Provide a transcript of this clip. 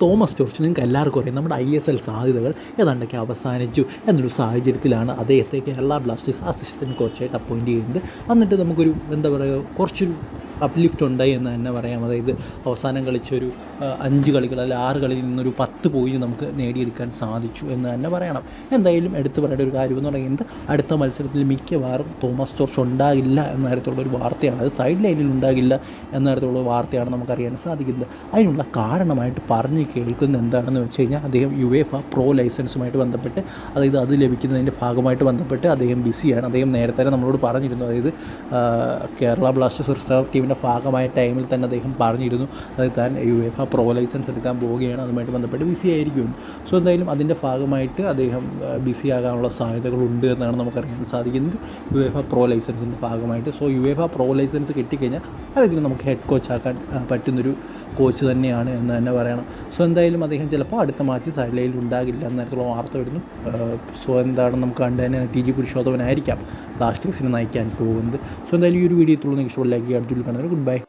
Thomas George നിങ്ങൾക്ക് എല്ലാവർക്കും അറിയാം നമ്മുടെ ഐ എസ് എൽ സാധ്യതകൾ ഏതാണ്ടൊക്കെ അവസാനിച്ചു എന്നൊരു സാഹചര്യത്തിലാണ് അദ്ദേഹത്തെ കേരള ബ്ലാസ്റ്റേഴ്സ് അസിസ്റ്റന്റ് കോച്ചായിട്ട് അപ്പോയിന്റ് ചെയ്യുന്നത് എന്നിട്ട് നമുക്കൊരു എന്താ പറയുക കുറച്ചൊരു അപ്ലിഫ്റ്റ് ഉണ്ടായി എന്ന് തന്നെ പറയാം. അതായത് അവസാനം കളിച്ചൊരു അഞ്ച് കളികൾ അല്ലെങ്കിൽ ആറ് കളിയിൽ നിന്നൊരു പത്ത് പോയിന്റ് നമുക്ക് നേടിയെടുക്കാൻ സാധിച്ചു എന്ന് തന്നെ പറയണം. എന്തായാലും എടുത്തു പറയേണ്ട ഒരു കാര്യം എന്ന് പറയുന്നത് അടുത്ത മത്സരത്തിൽ മിക്കവാറും തോമസ് ജോർജ് ഉണ്ടാകില്ല എന്ന തരത്തിലുള്ള ഒരു വാർത്തയാണ്. അത് സൈഡ് ലൈനിൽ ഉണ്ടാകില്ല എന്ന തരത്തിലുള്ള വാർത്തയാണ് നമുക്കറിയാൻ സാധിക്കുന്നത്. അതിനുള്ള കാരണമായിട്ട് പറഞ്ഞ് കേൾക്കുന്നത് എന്താണെന്ന് വെച്ച് കഴിഞ്ഞാൽ അദ്ദേഹം യു എഫ് പ്രോ ലൈസൻസുമായിട്ട് ബന്ധപ്പെട്ട് അതായത് അത് ലഭിക്കുന്നതിന്റെ ഭാഗമായിട്ട് ബന്ധപ്പെട്ട് അദ്ദേഹം ബിസിയാണ് അദ്ദേഹം നേരത്തെ നമ്മളോട് പറഞ്ഞിരുന്നു. അതായത് കേരള ബ്ലാസ്റ്റേഴ്സ് റിസർവ് ടീമിന്റെ ഭാഗമായ ടൈമിൽ തന്നെ അദ്ദേഹം പറഞ്ഞിരുന്നു. അതായത് താൻ യു എഫ് ആ പ്രോ ലൈസൻസ് എടുക്കാൻ പോവുകയാണ്. അതുമായിട്ട് ബന്ധപ്പെട്ട് ബിസി ആയിരിക്കും. സോ എന്തായാലും അതിന്റെ ഭാഗമായിട്ട് അദ്ദേഹം ബിസി ആകാനുള്ള സാധ്യതകളുണ്ട് എന്നാണ് നമുക്കറിയാൻ സാധിക്കുന്നത്. യു എഫ് ആ പ്രോ ലൈസൻസിന്റെ ഭാഗമായിട്ട്. സോ യു എഫ് ആ പ്രോ ലൈസൻസ് കിട്ടിക്കഴിഞ്ഞാൽ അല്ലെങ്കിൽ നമുക്ക് ഹെഡ് കോച്ച് ആക്കാൻ പറ്റുന്നൊരു കോച്ച് തന്നെയാണ് എന്ന് തന്നെ പറയണം. സോ എന്തായാലും അദ്ദേഹം ചിലപ്പോൾ അടുത്ത മാച്ച് സൈഡ് ലൈനിൽ ഉണ്ടാകില്ല എന്ന തരത്തിലുള്ള വാർത്ത വരുന്നു. സോ എന്താണ് നമുക്ക് കണ്ടു തന്നെ ടി ജി പുരുഷോത്തമനായിരിക്കാം. ബ്ലാസ്റ്റേഴ്സിനെ നയിക്കാൻ പോകുന്നത്. സോ എന്തായാലും ഈ ഒരു വീഡിയോ തുള്ളു നിങ്ങൾക്ക് ഇഷ്ടമുള്ള ലൈക്ക് അടിച്ചുള്ള అందరికీ గుడ్ బై